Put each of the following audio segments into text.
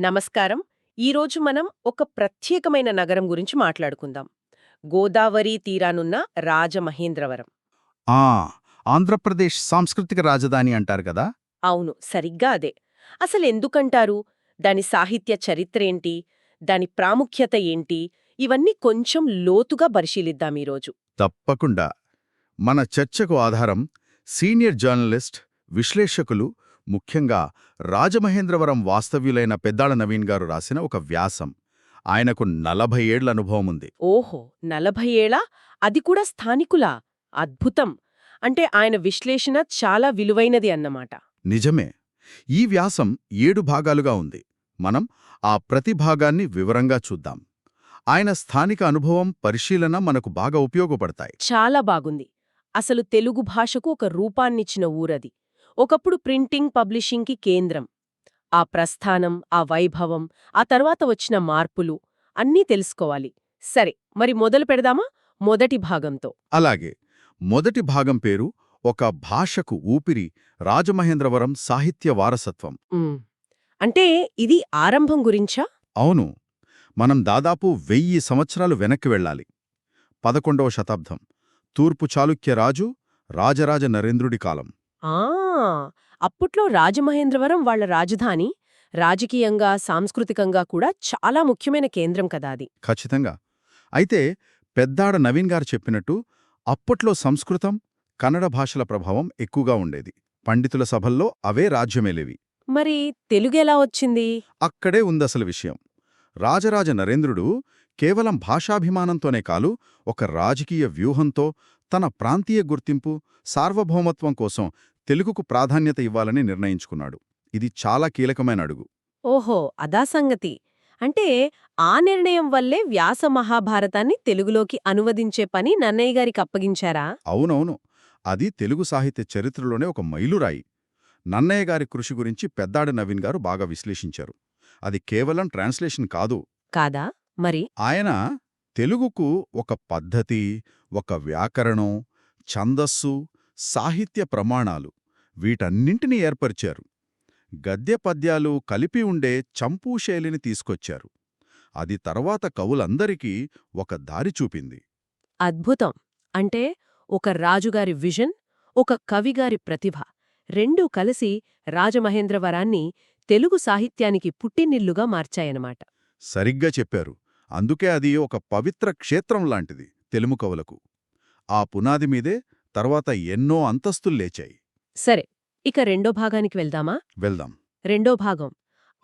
నమస్కారం. ఈరోజు మనం ఒక ప్రత్యేకమైన నగరం గురించి మాట్లాడుకుందాం. గోదావరి తీరానున్న రాజమహేంద్రవరం. ఆ! ఆంధ్రప్రదేశ్ సాంస్కృతిక రాజధాని అంటారు కదా? అవును సరిగ్గా అదే. అసలు ఎందుకంటారు? దాని సాహిత్య చరిత్రేంటి దాని ప్రాముఖ్యత ఏంటి? ఇవన్నీ కొంచెం లోతుగా పరిశీలిద్దాం ఈరోజు తప్పకుండా. మన చర్చకు ఆధారం సీనియర్ జర్నలిస్ట్ విశ్లేషకులు ముఖ్యంగా రాజమహేంద్రవరం వాస్తవ్యులైన పెద్దాళ నవీన్ గారు రాసిన ఒక వ్యాసం. ఆయనకు నలభై ఏళ్ళ అనుభవం ఉంది. ఓహో! నలభై ఏళా? అది కూడా స్థానికులా? అద్భుతం! అంటే ఆయన విశ్లేషణ చాలా విలువైనది అన్నమాట. నిజమే! ఈ వ్యాసం ఏడు భాగాలుగా ఉంది. మనం ఆ ప్రతి భాగాన్ని వివరంగా చూద్దాం. ఆయన స్థానిక అనుభవం పరిశీలన మనకు బాగా ఉపయోగపడతాయి. చాలా బాగుంది. అసలు తెలుగు భాషకు ఒక రూపాన్నిచ్చిన ఊరది. ఒకప్పుడు ప్రింటింగ్ పబ్లిషింగ్కి కేంద్రం. ఆ ప్రస్థానం ఆ వైభవం ఆ తర్వాత వచ్చిన మార్పులు అన్నీ తెలుసుకోవాలి. సరే మరి మొదలు పెడదామా? మొదటి భాగంతో. అలాగే. మొదటి భాగం పేరు ఒక భాషకు ఊపిరి రాజమహేంద్రవరం సాహిత్య వారసత్వం. అంటే ఇది ఆరంభం గురించా? అవును. మనం దాదాపు వెయ్యి సంవత్సరాలు వెనక్కి వెళ్ళాలి. పదకొండవ శతాబ్దం. తూర్పు చాళుక్య రాజు రాజరాజ నరేంద్రుడి కాలం. ఆ! అప్పట్లో రాజమహేంద్రవరం వాళ్ళ రాజధాని రాజకీయంగా సాంస్కృతికంగా కూడా చాలా ముఖ్యమైన కేంద్రం కదా అది. ఖచ్చితంగా. అయితే పెద్దాడ నవీన్ గారు చెప్పినట్టు అప్పట్లో సంస్కృతం కన్నడ భాషల ప్రభావం ఎక్కువగా ఉండేది. పండితుల సభల్లో అవే రాజ్యమేలేవి. మరి తెలుగెలా వచ్చింది? అక్కడే ఉందసలు విషయం. రాజరాజ నరేంద్రుడు కేవలం భాషాభిమానంతోనే కాలు ఒక రాజకీయ వ్యూహంతో తన ప్రాంతీయ గుర్తింపు సార్వభౌమత్వం కోసం తెలుగుకు ప్రాధాన్యత ఇవ్వాలని నిర్ణయించుకున్నాడు. ఇది చాలా కీలకమైన అడుగు. ఓహో! అదా సంగతి. అంటే ఆ నిర్ణయం వల్లే వ్యాస మహాభారతాన్ని తెలుగులోకి అనువదించే పని నన్నయ్య గారికి అప్పగించారా? అవునవును. అది తెలుగు సాహిత్య చరిత్రలోనే ఒక మైలురాయి. నన్నయ్య గారి కృషి గురించి పెద్దాడ నవీన్ గారు బాగా విశ్లేషించారు. అది కేవలం ట్రాన్స్లేషన్ కాదు. కాదా? మరి? ఆయన తెలుగుకు ఒక పద్ధతి ఒక వ్యాకరణం ఛందస్సు సాహిత్య ప్రమాణాలు వీటన్నింటినీ ఏర్పరిచారు. గద్య పద్యాలు కలిపి ఉండే చంపూ శైలిని తీసుకొచ్చారు. అది తర్వాత కవులందరికీ ఒక దారి చూపింది. అద్భుతం! అంటే ఒక రాజుగారి విజన్ ఒక కవిగారి ప్రతిభ రెండూ కలిసి రాజమహేంద్రవరాన్ని తెలుగు సాహిత్యానికి పుట్టినిల్లుగా మార్చాయనమాట సరిగ్గా చెప్పారు. అందుకే అది ఒక పవిత్ర క్షేత్రం లాంటిది తెలుగు కవులకు. ఆ పునాది మీదే తర్వాత ఎన్నో అంతస్తులు లేచాయి. సరే ఇక రెండో భాగానికి వెళ్దామా? వెళ్దాం. రెండో భాగం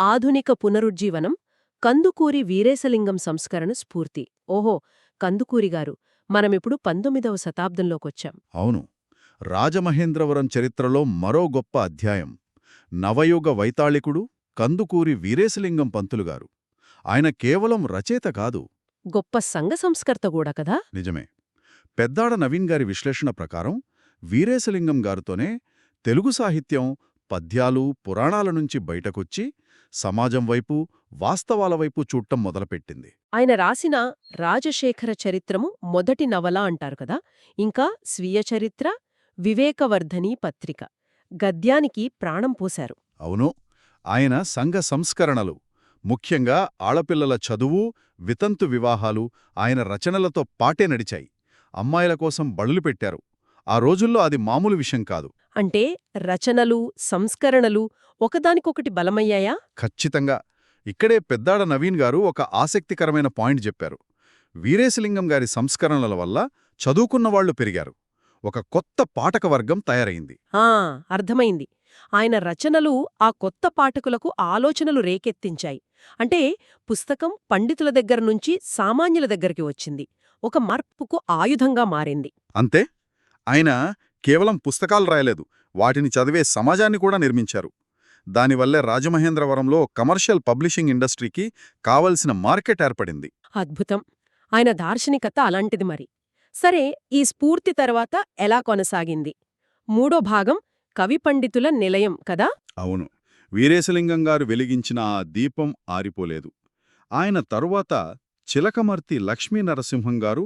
ఆధునిక పునరుజ్జీవనం కందుకూరి వీరేశలింగం సంస్కరణ స్ఫూర్తి. ఓహో కందుకూరి గారు మనమిప్పుడు పంతొమ్మిదవ శతాబ్దంలోకొచ్చాం. అవును రాజమహేంద్రవరం చరిత్రలో మరో గొప్ప అధ్యాయం. నవయుగ వైతాళికుడు కందుకూరి వీరేశలింగం పంతులుగారు. ఆయన కేవలం రచయిత కాదు. గొప్ప సంఘ సంస్కర్త కూడా కదా? నిజమే. పెద్దాడ నవీన్ గారి విశ్లేషణ ప్రకారం వీరేశలింగం గారితోనే తెలుగు సాహిత్యం పద్యాలు పురాణాల నుంచి బయటకొచ్చి సమాజం వైపు వాస్తవాల వైపు చూడటం మొదలుపెట్టింది. ఆయన రాసిన రాజశేఖర చరిత్రము మొదటి నవల అంటారు కదా? ఇంకా స్వీయ చరిత్ర వివేకవర్ధని పత్రిక. గద్యానికి ప్రాణం పోశారు. అవును. ఆయన సంఘ సంస్కరణలు ముఖ్యంగా ఆడపిల్లల చదువు వితంతు వివాహాలు ఆయన రచనలతో పాటే నడిచాయి. అమ్మాయిల కోసం బడులు పెట్టారు. ఆ రోజుల్లో అది మామూలు విషయం కాదు. అంటే రచనలు సంస్కరణలు ఒకదానికొకటి బలమయ్యాయా? ఖచ్చితంగా. ఇక్కడే పెద్దాడ నవీన్ గారు ఒక ఆసక్తికరమైన పాయింట్ చెప్పారు. వీరేశలింగం గారి సంస్కరణల వల్ల చదువుకున్నవాళ్ళు పెరిగారు. ఒక కొత్త పాఠక వర్గం తయారైంది. ఆ అర్థమైంది. ఆయన రచనలు ఆ కొత్త పాఠకులకు ఆలోచనలు రేకెత్తించాయి. అంటే పుస్తకం పండితుల దగ్గర నుంచి సామాన్యుల దగ్గరికి వచ్చింది. ఒక మార్పుకు ఆయుధంగా మారింది. అంతే? ఆయన కేవలం పుస్తకాలు రాయలేదు వాటిని చదివే సమాజాన్ని కూడా నిర్మించారు. దానివల్లే రాజమహేంద్రవరంలో కమర్షియల్ పబ్లిషింగ్ ఇండస్ట్రీకి కావలసిన మార్కెట్ ఏర్పడింది. అద్భుతం! ఆయన దార్శనికత అలాంటిది మరి. సరే ఈ స్ఫూర్తి తర్వాత ఎలా కొనసాగింది? మూడో భాగం కవి పండితుల నిలయం కదా? అవును. వీరేశలింగం గారు వెలిగించిన ఆ దీపం ఆరిపోలేదు. ఆయన తరువాత చిలకమర్తి లక్ష్మీ నరసింహం గారు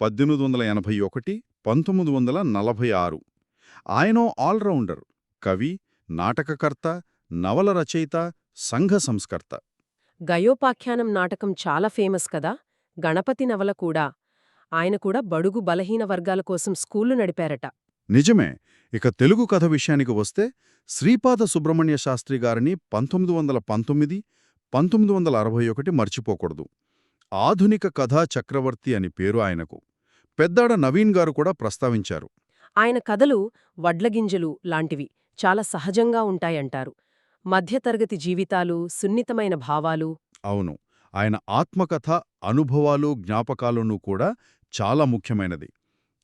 పద్దెనిమిది వందల ఎనభై ఒకటి పంతొమ్మిది వందల నలభై ఆరు. ఆయనో ఆల్రౌండర్ కవి నాటకకర్త నవల రచయిత సంఘ సంస్కర్త. గయోపాఖ్యానం నాటకం చాలా ఫేమస్ కదా? గణపతి నవల కూడా. ఆయన కూడా బడుగు బలహీన వర్గాల కోసం స్కూళ్ళు నడిపారట. నిజమే. ఇక తెలుగు కథ విషయానికి వస్తే శ్రీపాద సుబ్రహ్మణ్య శాస్త్రి గారిని పంతొమ్మిది వందల పంతొమ్మిది పంతొమ్మిది వందల అరవై ఒకటి మర్చిపోకూడదు. ఆధునిక కథా చక్రవర్తి అని పేరు ఆయనకు. పెద్దాడ నవీన్ గారు కూడా ప్రస్తావించారు. ఆయన కథలు వడ్లగింజలు లాంటివి చాలా సహజంగా ఉంటాయంటారు. మధ్యతరగతి జీవితాలు సున్నితమైన భావాలు. అవును. ఆయన ఆత్మకథ అనుభవాలు జ్ఞాపకాలను కూడా చాలా ముఖ్యమైనది.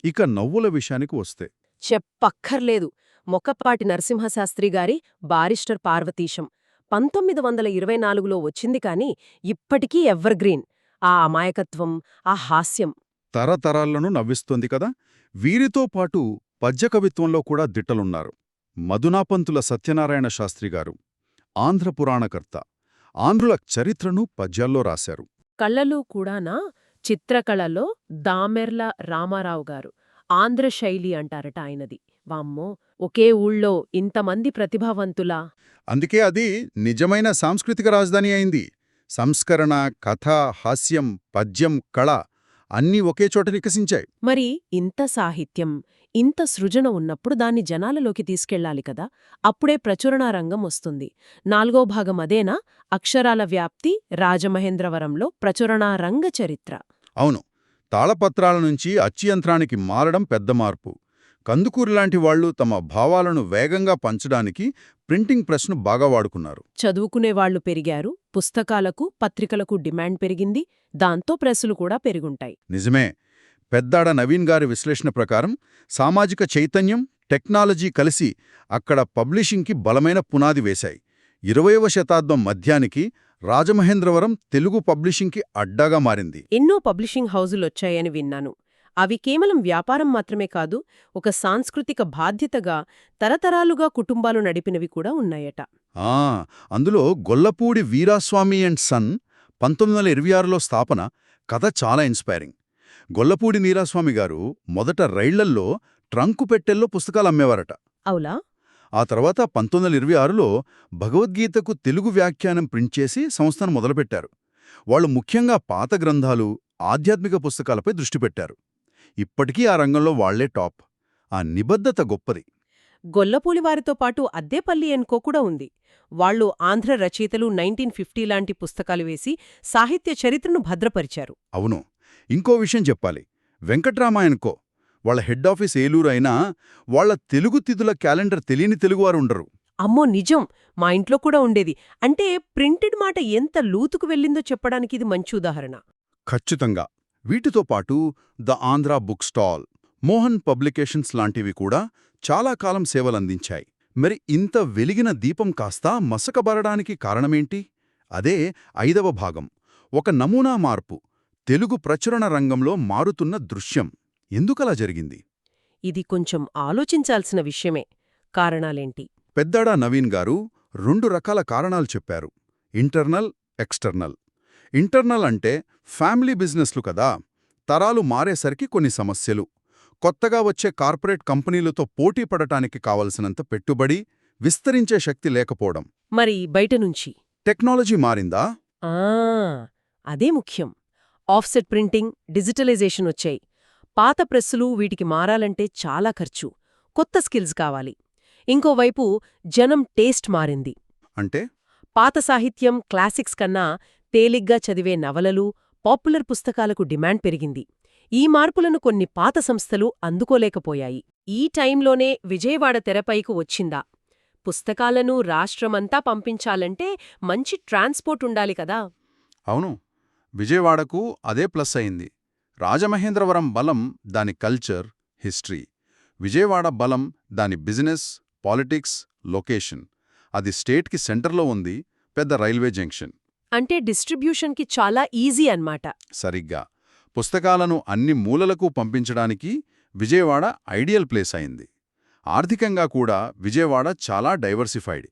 ఇక నవ్వుల విషయానికి వస్తే. చెప్పక్కర్లేదు. మొక్కపాటి నరసింహశాస్త్రి గారి బారిస్టర్ పార్వతీశం. పంతొమ్మిది వందల ఇరవై నాలుగులో వచ్చింది కాని ఇప్పటికీ ఎవర్గ్రీన్ ఆ అమాయకత్వం ఆ హాస్యం. తరతరాలను నవ్విస్తోంది కదా! వీరితో పాటు పద్య కవిత్వంలో కూడా దిట్టలున్నారు. మధునాపంతుల సత్యనారాయణ శాస్త్రి గారు ఆంధ్ర పురాణకర్త. ఆంధ్రుల చరిత్రను పద్యాల్లో రాశారు. కళ్ళలు కూడానా? చిత్రకళలో దామెర్ల రామారావు గారు. ఆంధ్ర శైలి అంటారట ఆయనది. వామ్మో! ఒకే ఊళ్ళో ఇంతమంది ప్రతిభావంతులా? అందుకే అది నిజమైన సాంస్కృతిక రాజధాని అయింది. సంస్కరణ కథ హాస్యం పద్యం కళ అన్నీ ఒకే చోట వికసించాయి మరి ఇంత సాహిత్యం ఇంత సృజన ఉన్నప్పుడు దాన్ని జనాలలోకి తీసుకెళ్ళాలి కదా? అప్పుడే ప్రచురణ రంగం వస్తుంది. నాలుగో భాగం అదేనా? అక్షరాల వ్యాప్తి రాజమహేంద్రవరంలో ప్రచురణా రంగ చరిత్ర. అవును. తాళపత్రాల నుంచి అచ్చియంత్రానికి మారడం పెద్ద మార్పు. కందుకూరు లాంటి వాళ్ళు తమ భావాలను వేగంగా పంచడానికి ప్రింటింగ్ ప్రెస్ను బాగా వాడుకున్నారు. చదువుకునేవాళ్ళు పెరిగారు పుస్తకాలకు పత్రికలకు డిమాండ్ పెరిగింది దాంతో ప్రెస్సులు కూడా పెరుగుంటాయి. నిజమే. పెద్దాడ నవీన్ గారి విశ్లేషణ ప్రకారం సామాజిక చైతన్యం టెక్నాలజీ కలిసి అక్కడ పబ్లిషింగ్కి బలమైన పునాది వేశాయి. ఇరవయవ శతాబ్దం మధ్యానికి రాజమహేంద్రవరం తెలుగు పబ్లిషింగ్కి అడ్డాగా మారింది. ఎన్నో పబ్లిషింగ్ హౌజులొచ్చాయని విన్నాను. అవి కేవలం వ్యాపారం మాత్రమే కాదు ఒక సాంస్కృతిక బాధ్యతగా తరతరాలుగా కుటుంబాలు నడిపినవి కూడా ఉన్నాయట. ఆ అందులో గొల్లపూడి వీరాస్వామి అండ్ సన్ పంతొమ్మిది వందల ఇరవై ఆరులో స్థాపన కథ చాలా ఇన్స్పైరింగ్. గొల్లపూడి వీరాస్వామి గారు మొదట రైళ్ళల్లో ట్రంకు పెట్టెల్లో పుస్తకాలు అమ్మేవారట. అవులా? ఆ తర్వాత పంతొమ్మిది వందల ఇరవై ఆరులో భగవద్గీతకు తెలుగు వ్యాఖ్యానం ప్రింట్ చేసి సంస్థను మొదలుపెట్టారు. వాళ్ళు ముఖ్యంగా పాత గ్రంథాలు ఆధ్యాత్మిక పుస్తకాలపై దృష్టి పెట్టారు. ఇప్పటికీ ఆ రంగంలో వాళ్ళే టాప్. ఆ నిబద్ధత గొప్పది. గొల్లపూలి వారితో పాటు అద్దేపల్లి ఎన్కో కూడా ఉంది. వాళ్ళు ఆంధ్ర రచయితలు నైన్టీన్ ఫిఫ్టీ లాంటి పుస్తకాలు వేసి సాహిత్య చరిత్రను భద్రపరిచారు. అవును. ఇంకో విషయం చెప్పాలి. వెంకట్రామాయణకో వాళ్ళ హెడ్ ఆఫీస్ ఏలూరు అయినా వాళ్ళ తెలుగు తిథుల క్యాలెండర్ తెలియని తెలుగువారు ఉండరు. అమ్మో నిజం. మా ఇంట్లో కూడా ఉండేది. అంటే ప్రింటెడ్ మాట ఎంత లూతుకు వెళ్ళిందో చెప్పడానికి ఇది మంచి ఉదాహరణ. ఖచ్చితంగా. వీటితో పాటు the Andhra book stall Mohan publications లాంటివి కూడా చాలా కాలం సేవలందించాయి. మరి ఇంత వెలిగిన దీపం కాస్త మసకబరడానికి కారణమేంటి? అదే ఐదవ భాగం. ఒక నమూనా మార్పు తెలుగు ప్రచురణ రంగంలో మారుతున్న దృశ్యం. ఎందుకలా జరిగింది? ఇది కొంచెం ఆలోచించాల్సిన విషయమే. కారణాలేంటి? పెద్దాడా నవీన్ గారు రెండు రకాల కారణాలు చెప్పారు. Internal external. ఇంటర్నల్ అంటే ఫ్యామిలీ బిజినెస్లు కదా. తరాలు మారేసరికి కొన్ని సమస్యలు. కొత్తగా వచ్చే కార్పొరేట్ కంపెనీలతో పోటీ పడటానికి కావలసినంత పెట్టుబడి విస్తరించే శక్తి లేకపోవడం. మరి బయట నుంచి? టెక్నాలజీ మారిందా? ఆ అదే ముఖ్యం. ఆఫ్సెట్ ప్రింటింగ్ డిజిటలైజేషన్ వచ్చాయి. పాత ప్రెస్సులు వీటికి మారాలంటే చాలా ఖర్చు. కొత్త స్కిల్స్ కావాలి. ఇంకోవైపు జనం టేస్ట్ మారింది. అంటే? పాత సాహిత్యం క్లాసిక్స్ కన్నా తేలిగ్గా చదివే నవలలు పాపులర్ పుస్తకాలకు డిమాండ్ పెరిగింది. ఈ మార్పులను కొన్ని పాత సంస్థలు అందుకోలేకపోయాయి. ఈ టైంలోనే విజయవాడ తెరపైకి వచ్చిందా? పుస్తకాలను రాష్ట్రమంతా పంపించాలంటే మంచి ట్రాన్స్పోర్ట్ ఉండాలి కదా? అవును. విజయవాడకు అదే ప్లస్ అయింది. రాజమహేంద్రవరం బలం దాని కల్చర్ హిస్టరీ. విజయవాడ బలం దాని బిజినెస్ పాలిటిక్స్ లొకేషన్. అది స్టేట్కి సెంటర్లో ఉంది పెద్ద రైల్వే జంక్షన్. అంటే డిస్ట్రిబ్యూషన్కి చాలా ఈజీ అన్నమాట. సరిగ్గా. పుస్తకాలను అన్ని మూలలకు పంపించడానికి విజయవాడ ఐడియల్ ప్లేస్ అయింది. ఆర్థికంగా కూడా విజయవాడ చాలా diversified.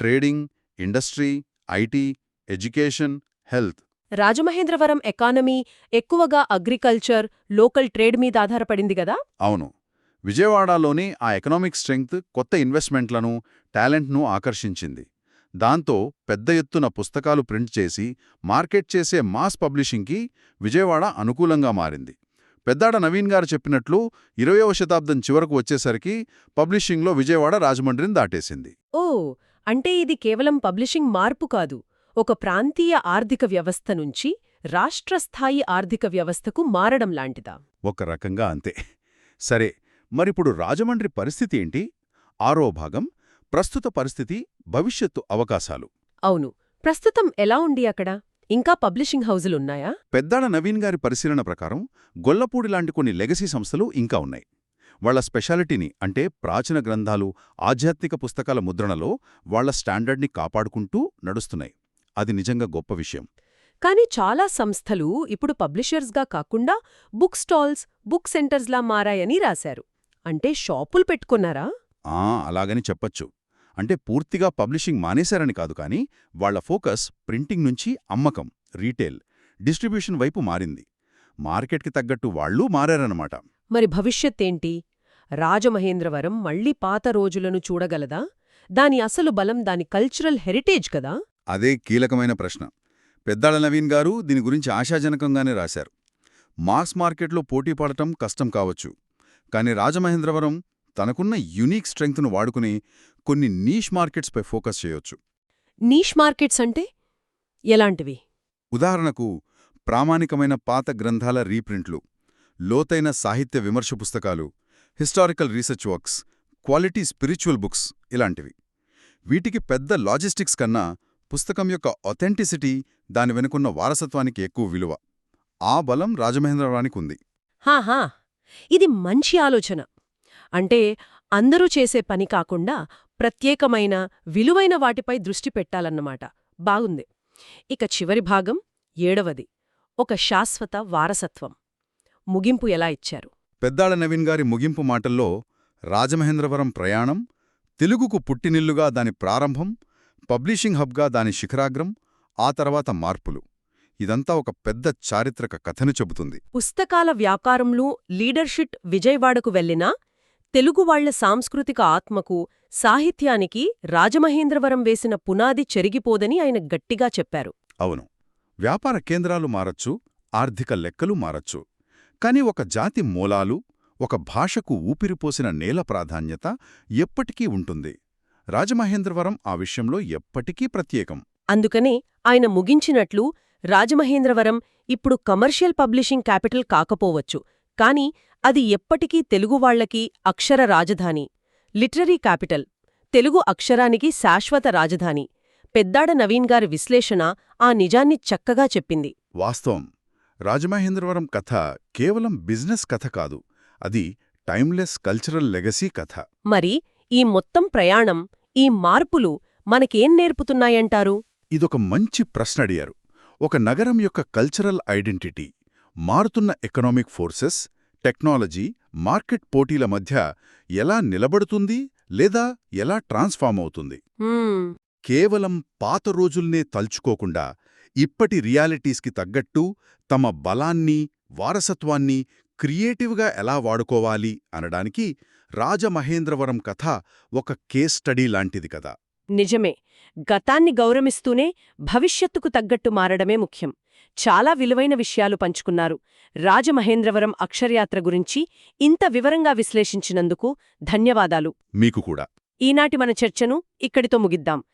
Trading industry IT education health. Rajamahendravaram economy ఎక్కువగా అగ్రికల్చర్ లోకల్ ట్రేడ్ మీద ఆధారపడింది గదా అవును. విజయవాడలోని ఆ ఎకనామిక్ స్ట్రెంగ్త్ కొత్త ఇన్వెస్ట్మెంట్లను టాలెంట్ను ఆకర్షించింది. దాంతో పెద్ద ఎత్తున పుస్తకాలు ప్రింట్ చేసి మార్కెట్ చేసే మాస్ పబ్లిషింగ్కి విజయవాడ అనుకూలంగా మారింది. పెద్దాడ నవీన్ గారు చెప్పినట్లు ఇరవయవ శతాబ్దం చివరకు వచ్చేసరికి పబ్లిషింగ్లో విజయవాడ రాజమండ్రిని దాటేసింది. ఓ అంటే ఇది కేవలం పబ్లిషింగ్ మార్పు కాదు. ఒక ప్రాంతీయ ఆర్థిక వ్యవస్థ నుంచి రాష్ట్రస్థాయి ఆర్థిక వ్యవస్థకు మారడం లాంటిదా? ఒక రకంగా అంతే. సరే మరిప్పుడు రాజమండ్రి పరిస్థితి ఏంటి? ఆరో భాగం ప్రస్తుత పరిస్థితి భవిష్యత్తు అవకాశాలు. అవును. ప్రస్తుతం ఎలా ఉంది అక్కడ? ఇంకా పబ్లిషింగ్ హౌజులున్నాయా? పెద్దాడ నవీన్ గారి పరిశీలన ప్రకారం గొల్లపూడి లాంటి కొన్ని లెగసీ సంస్థలు ఇంకా ఉన్నాయి. వాళ్ళ స్పెషాలిటీని అంటే ప్రాచీన గ్రంథాలు ఆధ్యాత్మిక పుస్తకాల ముద్రణలో వాళ్ళ స్టాండర్డ్ని కాపాడుకుంటూ నడుస్తున్నాయి. అది నిజంగా గొప్ప విషయం. కానీ చాలా సంస్థలు ఇప్పుడు పబ్లిషర్స్గా కాకుండా బుక్ స్టాల్స్ బుక్ సెంటర్స్లా మారాయని రాశారు. అంటే షాపులు పెట్టుకున్నారా? ఆ అలాగని చెప్పచ్చు. అంటే పూర్తిగా పబ్లిషింగ్ మానేశారని కాదు కానీ వాళ్ళ ఫోకస్ ప్రింటింగ్ నుంచి అమ్మకం రీటైల్ డిస్ట్రిబ్యూషన్ వైపు మారింది. మార్కెట్కి తగ్గట్టు వాళ్ళూ మారారన్నమాట. మరి భవిష్యత్తేంటి? రాజమహేంద్రవరం మళ్ళీ పాత రోజులను చూడగలదా? దాని అసలు బలం దాని కల్చరల్ హెరిటేజ్ కదా? అదే కీలకమైన ప్రశ్న. పెద్దాళ నవీన్ గారు దీని గురించి ఆశాజనకంగానే రాశారు. మాస్ మార్కెట్లో పోటీ పడటం కష్టం కావచ్చు. కానీ రాజమహేంద్రవరం తనకున్న యునీక్ స్ట్రెంగ్త్ను వాడుకుని కొన్ని నీష్ మార్కెట్స్పై ఫోకస్ చేయొచ్చు. నీష్ మార్కెట్స్ అంటే ఎలాంటివి? ఉదాహరణకు ప్రామాణికమైన పాత గ్రంథాల రీప్రింట్లు లోతైన సాహిత్య విమర్శ పుస్తకాలు historical research works quality spiritual books ఇలాంటివి. వీటికి పెద్ద లాజిస్టిక్స్ కన్నా పుస్తకం యొక్క ఒథెంటిసిటీ దాని వెనుకున్న వారసత్వానికి ఎక్కువ విలువ. ఆ బలం రాజమహేంద్రవరానికి ఉంది. హాహా! ఇది మంచి ఆలోచన. అంటే అందరూ చేసే పని కాకుండా ప్రత్యేకమైన విలువైన వాటిపై దృష్టి పెట్టాలన్నమాట. బాగుంది. ఇక చివరి భాగం ఏడవది. ఒక శాశ్వత వారసత్వం. ముగింపు ఎలా ఇచ్చారు? పెద్దాళ నవీన్ గారి ముగింపు మాటల్లో రాజమహేంద్రవరం ప్రయాణం తెలుగుకు పుట్టినిల్లుగా దాని ప్రారంభం పబ్లిషింగ్ హబ్గా దాని శిఖరాగ్రం ఆ తర్వాత మార్పులు. ఇదంతా ఒక పెద్ద చారిత్రక కథను చెబుతుంది. పుస్తకాల వ్యాపారంలో లీడర్షిప్ విజయవాడకు వెళ్ళినా తెలుగువాళ్ళ సాంస్కృతిక ఆత్మకు సాహిత్యానికి రాజమహేంద్రవరం వేసిన పునాది చెరిగిపోదని ఆయన గట్టిగా చెప్పారు. అవును. వ్యాపార కేంద్రాలు మారచ్చు ఆర్థిక లెక్కలు మారచ్చు. కాని ఒక జాతి మూలాలు ఒక భాషకు ఊపిరిపోసిన నేల ప్రాధాన్యత ఎప్పటికీ ఉంటుంది. రాజమహేంద్రవరం ఆ విషయంలో ఎప్పటికీ ప్రత్యేకం. అందుకనే ఆయన ముగించినట్లు రాజమహేంద్రవరం ఇప్పుడు కమర్షియల్ పబ్లిషింగ్ క్యాపిటల్ కాకపోవచ్చు. కాని అది ఎప్పటికీ తెలుగువాళ్ళకి అక్షర రాజధాని. Literary capital. తెలుగు అక్షరానికి శాశ్వత రాజధాని. పెద్దాడ నవీన్ గారి విశ్లేషణ ఆ నిజాన్ని చక్కగా చెప్పింది. వాస్తవం. రాజమహేంద్రవరం కథ కేవలం బిజినెస్ కథ కాదు. అది టైమ్లెస్ కల్చరల్ లెగసీ కథ. మరి ఈ మొత్తం ప్రయాణం ఈ మార్పులు మనకేం నేర్పుతున్నాయంటారు? ఇదొక మంచి ప్రశ్న అడిగారు. ఒక నగరం యొక్క కల్చరల్ ఐడెంటిటీ మారుతున్న ఎకనామిక్ ఫోర్సెస్ టెక్నాలజీ మార్కెట్ పోటీల మధ్య ఎలా నిలబడుతుంది లేదా ఎలా ట్రాన్స్ఫార్మ్ అవుతుంది? కేవలం పాత రోజుల్నే తలుచుకోకుండా ఇప్పటి రియాలిటీస్కి తగ్గట్టు తమ బలాన్ని వారసత్వాన్ని క్రియేటివ్గా ఎలా వాడుకోవాలి అనడానికి రాజమహేంద్రవరం కథ ఒక కేస్ స్టడీ లాంటిది కదా. నిజమే. గతాన్ని గౌరవిస్తూనే భవిష్యత్తుకు తగ్గట్టు మారడమే ముఖ్యం. చాలా విలువైన విషయాలు పంచుకున్నారు. రాజమహేంద్రవరం అక్షరయాత్ర గురించి ఇంత వివరంగా విశ్లేషించినందుకు ధన్యవాదాలు. మీకు కూడా. ఈనాటి మన చర్చను ఇక్కడితో ముగిద్దాం.